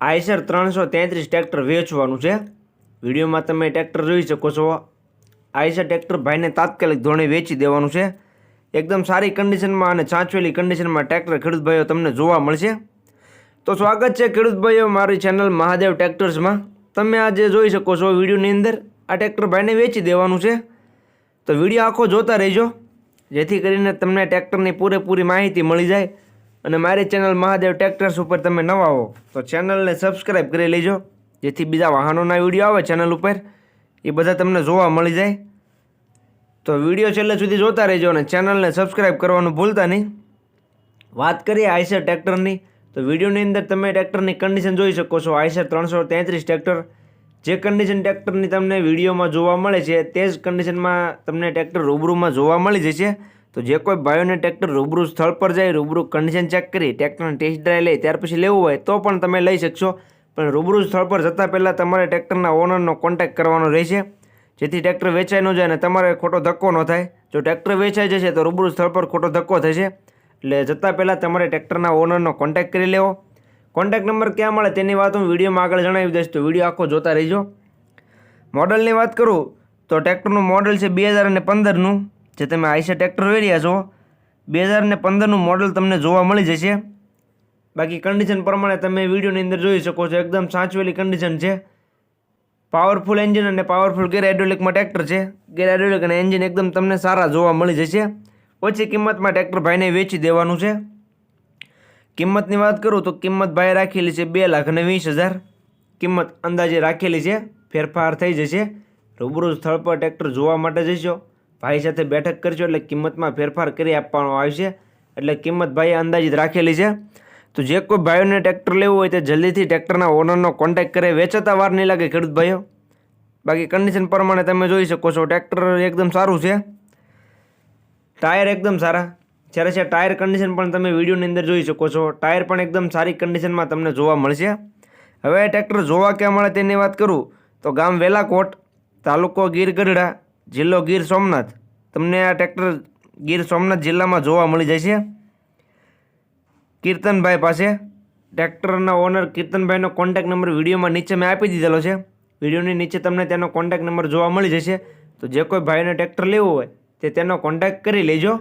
Eicher ત્રણસો તેત્રીસ tractor વેચવાનું છે. વિડીયોમાં તમે ટ્રેક્ટર જોઈ શકો છો. આઈસર ટ્રેક્ટર ભાઈને તાત્કાલિક ધોરણે વેચી દેવાનું છે. એકદમ સારી કન્ડિશનમાં અને સાચવેલી કન્ડિશનમાં ટ્રેક્ટર ખેડૂત તમને જોવા મળશે. તો સ્વાગત છે ખેડૂત ભાઈઓ મારી ચેનલ મહાદેવ ટ્રેક્ટર્સમાં. તમે આજે જોઈ શકો છો વિડીયોની અંદર આ ટ્રેક્ટર ભાઈને વેચી દેવાનું છે. તો વીડિયો આખો જોતા રહેજો. જેથી કરીને તમને ટ્રેક્ટરની પૂરેપૂરી માહિતી મળી જાય. અને મારી ચેનલ મહાદેવ ટ્રેક્ટર્સ ઉપર તમે નવા હો, તો ચેનલને સબસ્ક્રાઈબ કરી લેજો. જેથી બીજા વાહનોના વીડિયો આવે ચેનલ ઉપર, એ બધા તમને જોવા મળી જાય. તો વીડિયો છેલ્લે સુધી જોતા રહેજો અને ચેનલને સબસ્ક્રાઈબ કરવાનું ભૂલતા નહીં. વાત કરીએ આઈસર ટ્રેક્ટરની તો વિડીયોની અંદર તમે ટ્રેક્ટરની કન્ડિશન જોઈ શકો છો. આઈસર ત્રણસો તેત્રીસ ટ્રેક્ટર જે કન્ડિશન ટ્રેક્ટરની તમને વિડીયોમાં જોવા મળે છે, તે જ કન્ડિશનમાં તમને ટ્રેક્ટર રૂબરૂમાં જોવા મળી જશે. તો જે કોઈ ભાઈઓને ટ્રેક્ટર રૂબરૂ સ્થળ પર જાય, રૂબરૂ કન્ડિશન ચેક કરી, ટ્રેક્ટરને ટેસ્ટ ડ્રાઈવ લે, ત્યાર પછી લેવું હોય, તો પણ તમે લઈ શકશો. પણ રૂબરૂ સ્થળ પર જતાં પહેલાં તમારે ટ્રેક્ટરના ઓનરનો કોન્ટેક્ટ કરવાનો રહેશે. જેથી ટ્રેક્ટર વેચાઈ ન જાય અને તમારે ખોટો ધક્કો ન થાય. જો ટ્રેક્ટર વેચાઈ જશે, તો રૂબરૂ સ્થળ પર ખોટો ધક્કો થશે. એટલે જતાં પહેલાં તમારે ટ્રેક્ટરના ઓનરનો કોન્ટેક્ટ કરી લેવો. કોન્ટેક્ટ નંબર ક્યાં મળે તેની વાત હું વિડીયોમાં આગળ જણાવી દઈશ, તો વીડિયો આખો જોતા રહીજો. મોડલની વાત કરું, તો ટ્રેક્ટરનું મોડલ છે બે હજાર અને પંદરનું. જે તમે આઈસા ટ્રેક્ટર જોઈ રહ્યા છો, બે હજાર ને પંદરનું મોડલ તમને જોવા મળી જશે. બાકી કન્ડિશન પ્રમાણે તમે વિડીયોની અંદર જોઈ શકો છો, એકદમ સાચવેલી કન્ડિશન છે. પાવરફુલ એન્જિન અને પાવરફુલ ગેર હાઇડ્રોલિકમાં ટ્રેક્ટર છે. ગેર હાઇડ્રોલિક અને એન્જિન એકદમ તમને સારા જોવા મળી જશે. ઓછી કિંમતમાં ટ્રેક્ટર ભાઈને વેચી દેવાનું છે. કિંમતની વાત કરું તો કિંમત ભાઈ રાખેલી છે બે લાખ અને વીસ હજાર. કિંમત અંદાજે રાખેલી છે, ફેરફાર થઈ જશે. રૂબરૂ સ્થળ પર ટ્રેક્ટર જોવા માટે જશો. ભાઈ સાથે બેઠક કરજો એટલે કિંમતમાં ફેરફાર કરી આપવાનો આવશે. એટલે કિંમત ભાઈએ અંદાજિત રાખેલી છે. તો જે કોઈ ભાઈઓને ટ્રેક્ટર લેવું હોય તે જલ્દીથી ટ્રેક્ટરના ઓનરનો કોન્ટેક્ટ કરે, વેચાતા વાર નહીં લાગે ખેડૂત ભાઈઓ. બાકી કન્ડિશન પ્રમાણે તમે જોઈ શકો છો, ટ્રેક્ટર એકદમ સારું છે. ટાયર એકદમ સારા. જ્યારે છે ટાયર કન્ડિશન પણ તમે વિડીયોની અંદર જોઈ શકો છો. ટાયર પણ એકદમ સારી કન્ડિશનમાં તમને જોવા મળશે. હવે ટ્રેક્ટર જોવા ક્યાં મળે તેની વાત કરું? તો ગામ વેલાકોટ, તાલુકો ગીર ગઢડા. જિલ્લો ગીર સોમનાથ. તમને આ ટ્રેક્ટર ગીર સોમનાથ જિલ્લામાં જોવા મળી જશે. કીર્તનભાઈ પાસે. ટ્રેક્ટરના ઓનર કીર્તનભાઈનો કોન્ટેક્ટ નંબર વિડીયોમાં નીચે મેં આપી દીધેલો છે. વિડીયોની નીચે તમને તેનો કોન્ટેક્ટ નંબર જોવા મળી જશે. તો જે કોઈ ભાઈને ટ્રેક્ટર લેવું હોય તે તેનો કોન્ટેક્ટ કરી લેજો.